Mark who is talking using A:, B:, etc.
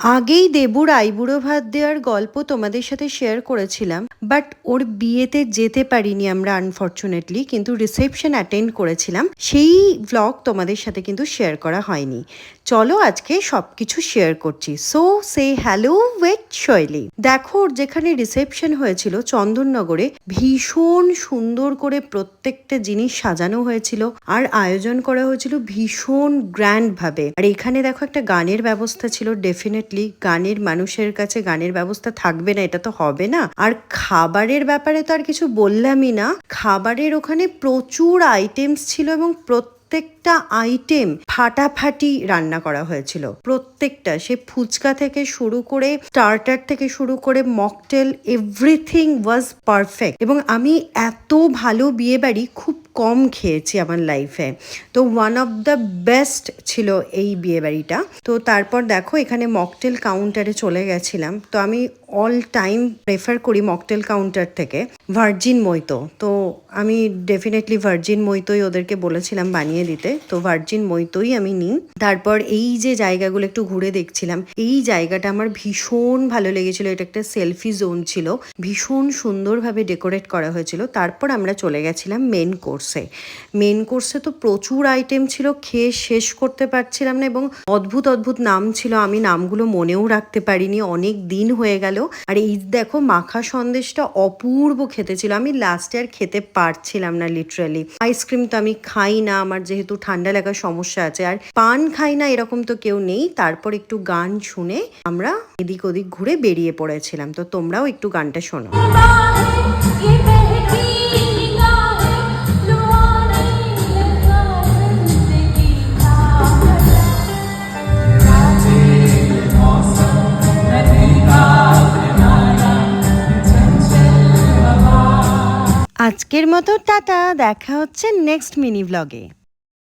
A: আগেই দেবুর আইবুড়ো ভাত দেওয়ার গল্প তোমাদের সাথে শেয়ার করেছিলাম বাট ওর বিয়েতে যেতে পারিনি আমরা আনফর্চুনেটলি কিন্তু রিসেপশন অ্যাটেন্ড করেছিলাম। সেই ব্লগ তোমাদের সাথে কিন্তু শেয়ার করা হয়নি। চলো আজকে সব কিছু শেয়ার করছি। সো সে হ্যালো ওয়েট শৈলী দেখো, ওর যেখানে রিসেপশন হয়েছিল, চন্দননগরে, ভীষণ সুন্দর করে প্রত্যেকটা জিনিস সাজানো হয়েছিল আর আয়োজন করা হয়েছিল ভীষণ গ্র্যান্ড ভাবে। আর এখানে দেখো একটা গানের ব্যবস্থা ছিল ডেফিনেটলি গানের মানুষের কাছে গানের ব্যবস্থা থাকবে না, এটা তো হবে না। আর খাবারের ব্যাপারে তো আর কিছু বললামই না। খাবারের ওখানে প্রচুর আইটেমস ছিল এবং প্রত্যেকটা আইটেম ফাটাফাটি রান্না করা হয়েছিল। প্রত্যেকটা, সে ফুচকা থেকে শুরু করে স্টার্টার থেকে শুরু করে মকটেল এভরিথিং ওয়াজ পারফেক্ট এবং আমি এত ভালো বিয়ে বাড়ি খুব কম খেয়েছি আমার লাইফে তো ওয়ান অফ দ্য বেস্ট ছিল এই বিয়ে বাড়িটা তো তারপর দেখো, এখানে মকটেল কাউন্টারে চলে গেছিলাম। তো আমি অল টাইম প্রেফার করি মকটেল কাউন্টার থেকে। Virgin mojito. তো আমি ডেফিনেটলি ভার্জিন মইতোই ওদেরকে বলেছিলাম বানিয়ে দিতে। তো ভার্জিন মইতোই আমি নিই। তারপর এই যে জায়গাগুলো একটু ঘুরে দেখছিলাম, এই জায়গাটা আমার ভীষণ ভালো লেগেছিল। এটা একটা সেলফি জোন ছিল। ভীষণ সুন্দরভাবে ডেকোরেট করা হয়েছিল। তারপর আমরা চলে গেছিলাম মেন কোর্সে মেন কোর্সে তো প্রচুর আইটেম ছিল, খেয়ে শেষ করতে পারছিলাম না এবং অদ্ভুত অদ্ভুত নাম ছিল। আমি নামগুলো মনেও রাখতে পারিনি, অনেক দিন হয়ে গেল। আর এই দেখো, মাখা সন্দেশটা অপূর্ব খেতে ছিল। আমি লাস্টে আর খেতে পারছিলাম না লিটারালি আইসক্রিম তো আমি খাই না, আমার যেহেতু ঠান্ডা লাগার সমস্যা আছে। আর পান খাই না, এরকম তো কেউ নেই। তারপর একটু গান শুনে আমরা এদিক ওদিক ঘুরে বেরিয়ে পড়েছিলাম। তো তোমরাও একটু গানটা শোনো। আজকের মতো টাটা দেখা হচ্ছে নেক্সট মিনি ব্লগে